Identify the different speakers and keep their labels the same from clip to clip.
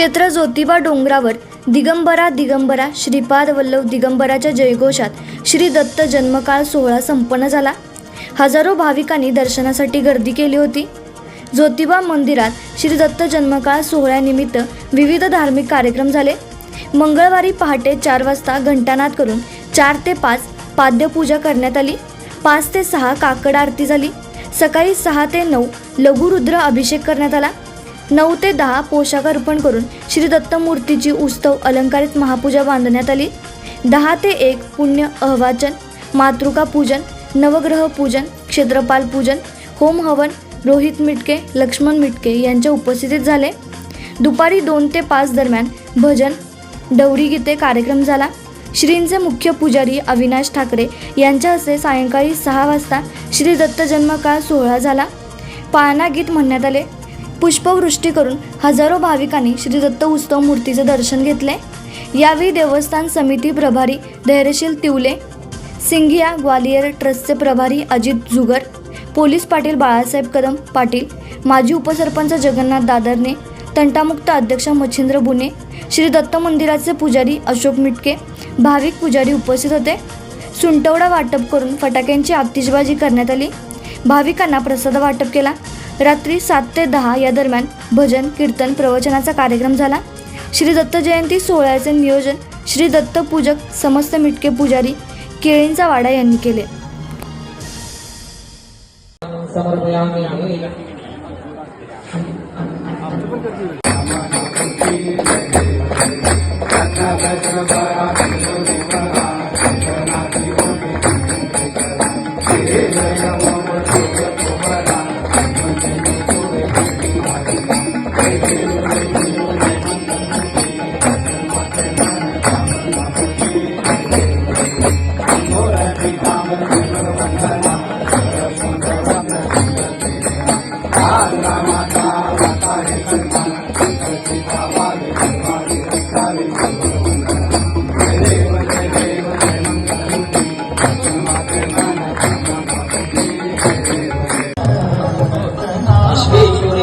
Speaker 1: क्षेत्र ज्योतिबा डोंगरावर दिगंबरा दिगंबरा श्रीपाद वल्लभ दिगंबराच्या जयघोषात श्री दत्त जन्मकाळ सोहळा संपन्न झाला. हजारो भाविकांनी दर्शनासाठी गर्दी केली होती. ज्योतिबा मंदिरात श्री दत्त जन्मकाळ सोहळ्यानिमित्त विविध धार्मिक कार्यक्रम झाले. मंगळवारी पहाटे चार वाजता घंटानाद करून चार ते पाच पाद्यपूजा करण्यात आली. पाच ते सहा काकड आरती झाली. सकाळी सहा ते नऊ लघुरुद्र अभिषेक करण्यात आला. नऊ ते दहा पोशाख अर्पण करून श्री दत्त मूर्तीची उत्सव अलंकारित महापूजा बांधण्यात आली. दहा ते एक पुण्य अहवाचन मातृका पूजन नवग्रह पूजन क्षेत्रपाल पूजन होम हवन रोहित मिटके लक्ष्मण मिटके यांच्या उपस्थितीत झाले. दुपारी दोन ते पाच दरम्यान भजन डवरी गीते कार्यक्रम झाला. श्रींचे मुख्य पुजारी अविनाश ठाकरे यांच्या हस्ते सायंकाळी सहा वाजता श्री दत्त जन्मकाळ सोहळा झाला. पाळणा गीत म्हणण्यात आले. पुष्पवृष्टी करून हजारो भाविकांनी श्री दत्त उत्सव मूर्तीचे दर्शन घेतले यावेळी देवस्थान समिती प्रभारी धैर्यशील तिवले सिंघिया ग्वालियर ट्रस्टचे प्रभारी अजित जुगर पोलीस पाटील बाळासाहेब कदम पाटील माजी उपसरपंच जगन्नाथ दादरने तंटामुक्त अध्यक्ष मच्छिंद्र बुने श्री दत्त मंदिराचे पुजारी अशोक मिटके भाविक पुजारी उपस्थित होते. सुंटवडा वाटप करून फटाक्यांची आतिषबाजी करण्यात आली. भाविकांना प्रसाद वाटप केला. रात्री सात ते दहा या दरम्यान भजन कीर्तन प्रवचनाचा कार्यक्रम झाला श्री दत्त जयंती सोहळ्याचे नियोजन श्री दत्त पूजक समस्त मिटके पुजारी केळींचा वाडा यांनी केले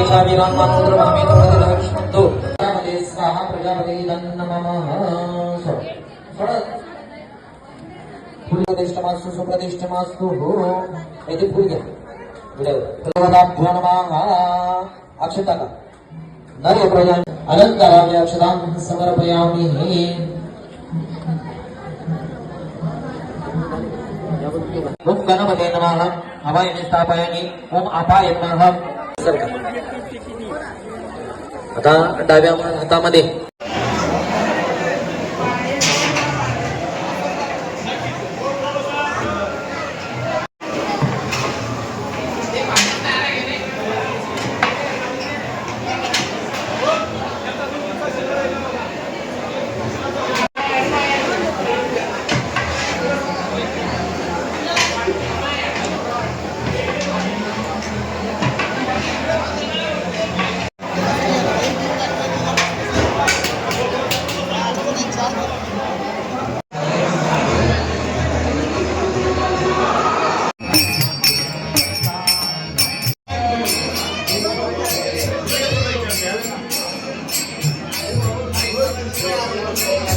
Speaker 2: समर्पयामि विश्वेश्वरेशा विरामानोद्रमामि तुमदिलक्ष्मन्तो स्वाहा फुलप्रतिष्ठमास्तु सुप्रतिष्ठमास्तु येथे फुल घ्या अक्षता प्रजा समर्पयामि ओम गणपते नमः हवाय स्थापयामि ओम अपाय नमः सरका आता डाव्या हातामध्ये
Speaker 3: Yeah.